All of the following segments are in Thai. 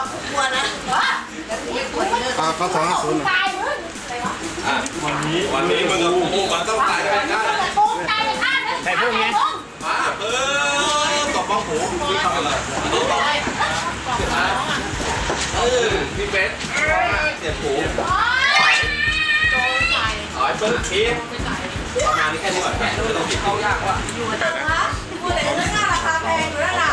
เรากลัวนะว่าปลาข้าวสารศูนย์ตายมึงวันนี้มึงกับกูมันต้องตายกันได้โกงตายไปข้างนึงใครพูดไงมาเออตบบ้องหูพี่ทำอะไรเออพี่เบสเจ็บหูอ๋อปึ๊บทีประมาณนี้แค่นี้ก่อนแค่นี้ต้องคิดเข้ายากว่าพูดแต่เรื่องงานราคาแพงอยู่แล้วล่ะ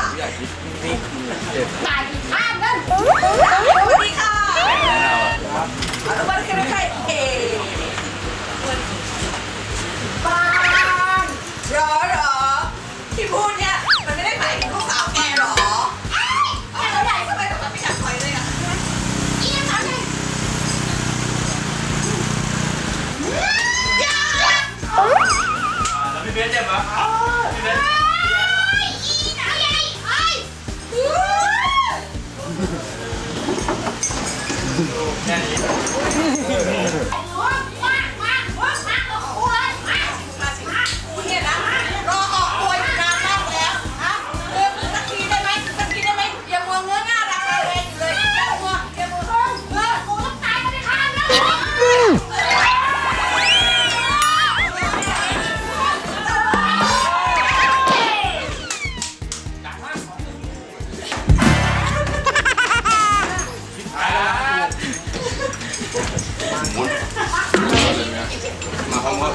มาพร้อมกัน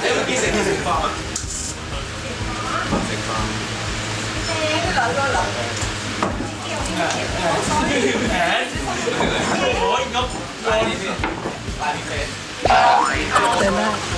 ไอ้เมื่อกี้เสียงเสียงฟองโอ้ยยกลายนี้พี่ลายนี้เฟสโ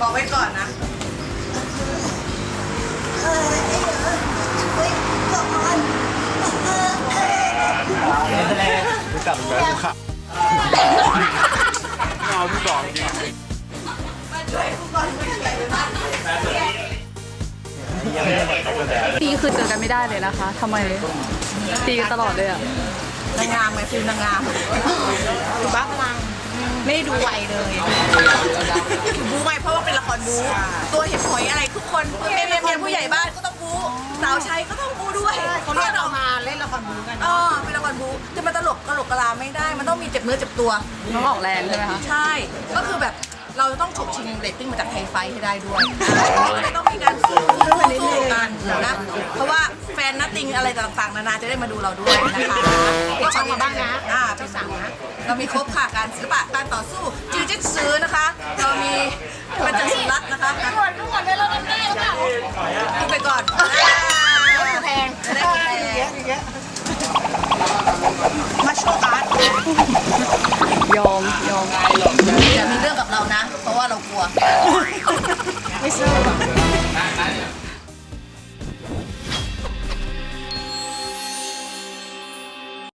บอกไว้ก่อนนะเอาพี่บอกจริงมาช่วยกูก่อนไม่ใช่บ้านปีคือเจอกันไม่ได้เลยนะคะทำไมตีกันตลอดเลยอะ นางงามไงฟิลนางงามดูบ้าพลัง ไม่ได้ดูไวเลยบูไวเพราะว่าเป็นละครบูตัวเห็นหอยอะไรทุกคนเมียเมียเมียผู้ใหญ่บ้านก็ต้องบูสาวใช้ก็ต้องบูด้วยเขาเรียกเรามาเล่นละครบูกันอ๋อเป็นละครบูจะมาตลกตลกกะลาไม่ได้ มันต้องมีเจ็บเนื้อเจ็บตัวน้องออกแรงใช่ไหมคะใช่ ก็คือแบบเราจะต้องฉกชิงเรตติ้งมาจากไทยไฟท์ให้ได้ด้วยก็เลยต้องมีการสู้สู้กันนะเพราะว่าแฟนนัตติงอะไรต่างๆ นานาจะได้มาดูเราด้วยนะคะก็ช่องมาบ้างนะอ่าไปสั่งนะ เรามีครบค่ะการศิลปะการต่อสู้จิวจิตซือนะคะ เรามีปัญจศิลัตนะคะทุกคนทุกคนได้เราได้หรือเปล่าดูไปก่อนแพงได้แพงเยอะมาโชว์อาร์ตยอมยอม